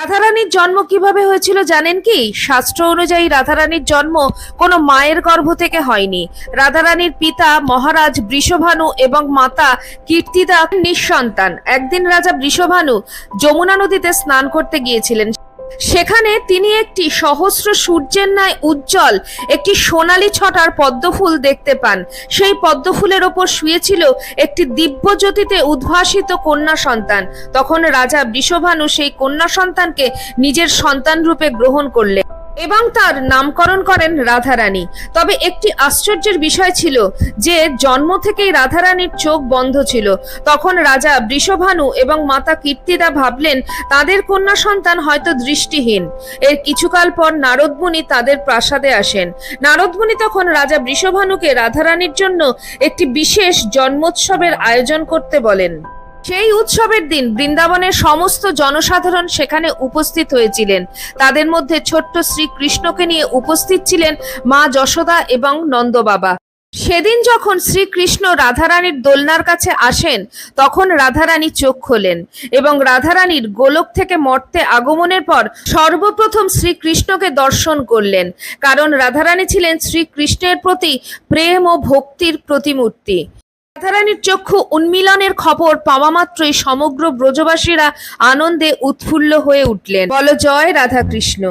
রাধারানীর জন্ম কীভাবে হয়েছিল জানেন কি? শাস্ত্র অনুযায়ী রাধারানীর জন্ম কোনো মায়ের গর্ভ থেকে হয়নি। রাধারানীর পিতা মহারাজ বৃষভানু এবং মাতা কীর্তিদা নিঃসন্তান। একদিন রাজা বৃষভানু যমুনা নদীতে স্নান করতে গিয়েছিলেন। সেখানে তিনি একটি সহস্র সূর্যের ন্যায় উজ্জ্বল একটি সোনালি ছটার পদ্মফুল দেখতে পান। সেই পদ্মফুলের ওপর শুয়েছিল একটি দিব্য জ্যোতিতে উদ্ভাসিত কন্যা সন্তান। তখন রাজা বৃষভানু সেই কন্যা সন্তানকে নিজের সন্তান রূপে গ্রহণ করলেন। এবং তার নামকরণ করেন রাধারানী। তবে একটি আশ্চর্যের বিষয় ছিল যে, জন্ম থেকেই রাধারানীর চোখ বন্ধ ছিল। তখন রাজা বৃষভানু এবং মাতা কীর্তিদা ভাবলেন, তাদের কন্যা সন্তান হয়তো দৃষ্টিহীন। এর কিছুকাল পর নারদমুনি তাদের প্রাসাদে আসেন। নারদমুনি তখন রাজা বৃষভানুকে রাধারানীর জন্য একটি বিশেষ জন্মোৎসবের আয়োজন করতে বলেন। সেই উৎসবের দিন বৃন্দাবনের সমস্ত জনসাধারণ সেখানে উপস্থিত হয়েছিলেন। তাদের মধ্যে ছোট্ট শ্রীকৃষ্ণকে নিয়ে উপস্থিত ছিলেন মা যশোদা এবং নন্দবাবা সেদিন যখন শ্রীকৃষ্ণ রাধারানীর দোলনার কাছে আসেন, তখন রাধারানী চোখ খোলেন এবং রাধারানীর গোলক থেকে মর্তে আগমনের পর সর্বপ্রথম শ্রীকৃষ্ণকে দর্শন করলেন, কারণ রাধারানী ছিলেন শ্রীকৃষ্ণের প্রতি প্রেম ও ভক্তির প্রতিমূর্তি। রাধারানীর চক্ষু উন্মিলনের খবর পাওয়া মাত্রই সমগ্র ব্রজবাসীরা আনন্দে উৎফুল্ল হয়ে উঠলেন। বল জয় রাধাকৃষ্ণ।